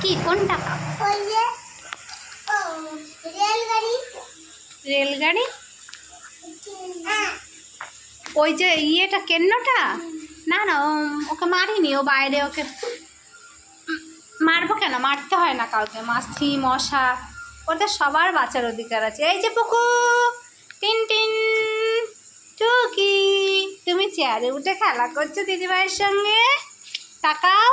কি? কোন টাকা ওই যে ও রেলগাড়ি। রেলগাড়ি? হ্যাঁ। ওই যে ইয়েটা কেন্নটা? না না ওকে মারিনি ও বাইরে ওকে মারবো কেন? মারতে হয় না কাউকে। মাছি মশা ওদের সবার বাঁচার অধিকার আছে। এই যে পুকু টিন টিন টুকি তুমি চেয়ারে উঠে খেলা করছ দিদিভাইয়ের সঙ্গে? তাকাও।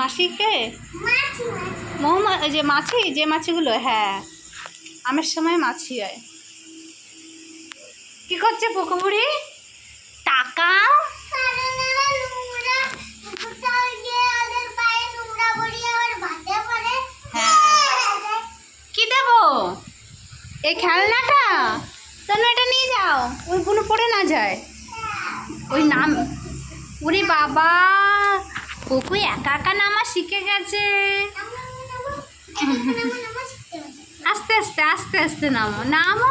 মাসিকে মৌমা যে মাছি যে মাছিগুলো হ্যাঁ। আমের সময় মাছি হয়। কি করছে পুকু বুড়ি তাকাও কারণ এরা নোংরা। কোথাও গিয়ে ওদের পায়ে নোংরা পড়িয়ে আবার ভাতে পড়ে। হ্যাঁ। কি দেব? এই খেলনাটা? কেন এটা নিয়ে যাও। ওই কোনো পড়ে না যায়। ওই নাম ওরে বাবা! পুকু একা একা নামা শিখে গেছে। আস্তে আস্তে আস্তে আস্তে নামো। নামো।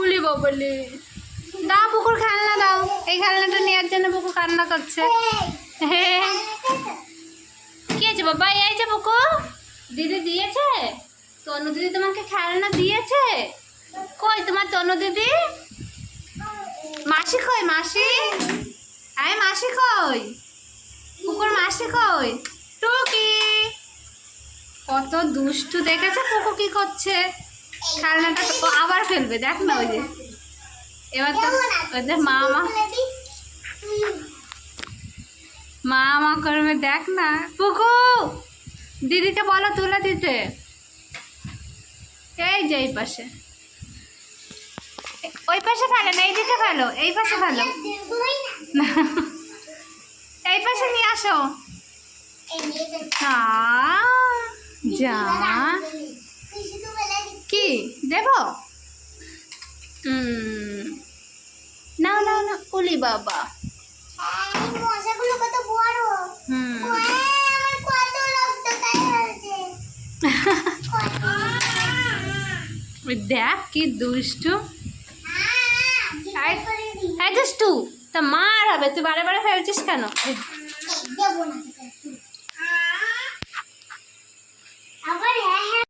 উলি বাবলি। দাও পুকুর খেলনা দাও। এই খেলনাটা নেওয়ার জন্য পুকুর কান্না করছে। কি আছে বাবা? এই যে পুকু দিদি দিয়েছে? তনু দিদি তোমাকে খেলনা দিয়েছে? কই তোমার তনু দিদি? মাসি কই, মাসি? আয় মাসি কই? পুকুর মাসি কই? টুকি! কত দুষ্টু দেখেছে পুকু কি করছে? খেলনাটা তো- আবার ফেলবে দেখ না ওই যে। এবার তো ওই যে মা মা মা মা করবে দেখ না। পুকু! দিদিকে বলো তুলে দিতে। এই যে এই পাশে। ওই পাশে ফেলো না এইদিকে ফেলো এই পাশে ফেলো। না। এই পাশে নিয়ে আসো। যা। কি? দেব? না না না উলি বাবা। দেখ কি দুষ্টু। দুষ্টু। তা মার হবে তুই বারে বারে ফেলছিস কেন?